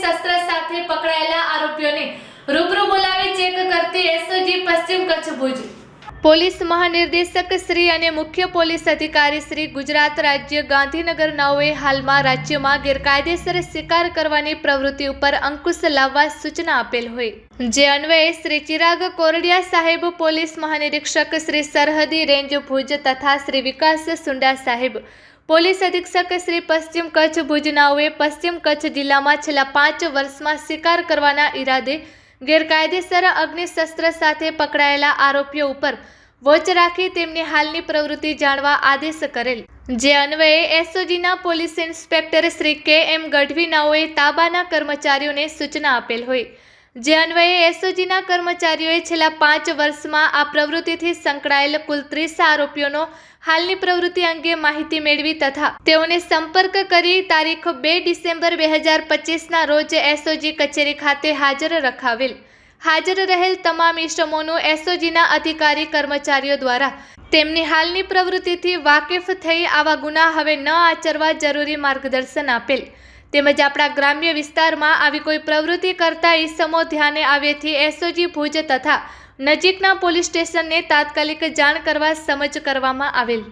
શસ્ત્ર સાથે પકડાયેલા આરોપીઓને રૂબરૂ બોલાવી ચેક કરતી એસઓજી પશ્ચિમ કચ્છ ભુજ. પોલીસ મહાનિર્દેશક શ્રી અને મુખ્ય પોલીસ અધિકારી શ્રી ગુજરાત રાજ્ય ગાંધીનગર નાઓએ હાલમાં રાજ્યમાં ગેરકાયદેસર શિકાર કરવાની પ્રવૃત્તિ ઉપર અંકુશ લાવવા સૂચના આપેલ હોય. જે અન્વયે શ્રી ચિરાગ કોરડિયા સાહેબ, પોલીસ મહાનિરીક્ષક શ્રી સરહદી રેન્જ ભુજ તથા શ્રી વિકાસ સુંડા સાહેબ, પોલીસ અધિક્ષક શ્રી પશ્ચિમ કચ્છ ભુજનાઓએ પશ્ચિમ કચ્છ જિલ્લામાં છેલ્લા પાંચ વર્ષમાં શિકાર કરવાના ઈરાદે ગેરકાયદેસર અગ્નિશસ્ત્ર સાથે પકડાયેલા આરોપીઓ ઉપર વોચ રાખી તેમની હાલની પ્રવૃત્તિ જાણવા આદેશ કરેલ. જે અન્વયે એસઓજીના પોલીસ ઇન્સ્પેક્ટર શ્રી કે એમ ગઢવીનાઓએ તાબાના કર્મચારીઓને સૂચના આપેલ હોય. જે અન્વયે એસઓજીના કર્મચારીઓએ છેલ્લા પાંચ વર્ષમાં આ પ્રવૃત્તિથી સંકળાયેલ કુલ ત્રીસ આરોપીઓનો હાલની પ્રવૃત્તિ અંગે માહિતી મેળવી તથા તેઓને સંપર્ક કરી તારીખ બે ડિસેમ્બર બે હજાર પચીસના રોજ એસઓજી કચેરી ખાતે હાજર રખાવેલ. હાજર રહેલ તમામ ઇસમોનું એસઓજીના અધિકારી કર્મચારીઓ દ્વારા તેમની હાલની પ્રવૃત્તિથી વાકેફ થઈ આવા ગુના હવે ન આચરવા જરૂરી માર્ગદર્શન આપેલ. તેમજ આપણા ગ્રામ્ય વિસ્તારમાં આવી કોઈ પ્રવૃત્તિ કરતા ઈસમો ધ્યાને આવેથી એસઓજી ભુજ તથા નજીકના પોલીસ સ્ટેશનને તાત્કાલિક જાણ કરવા સમજ કરવામાં આવેલ.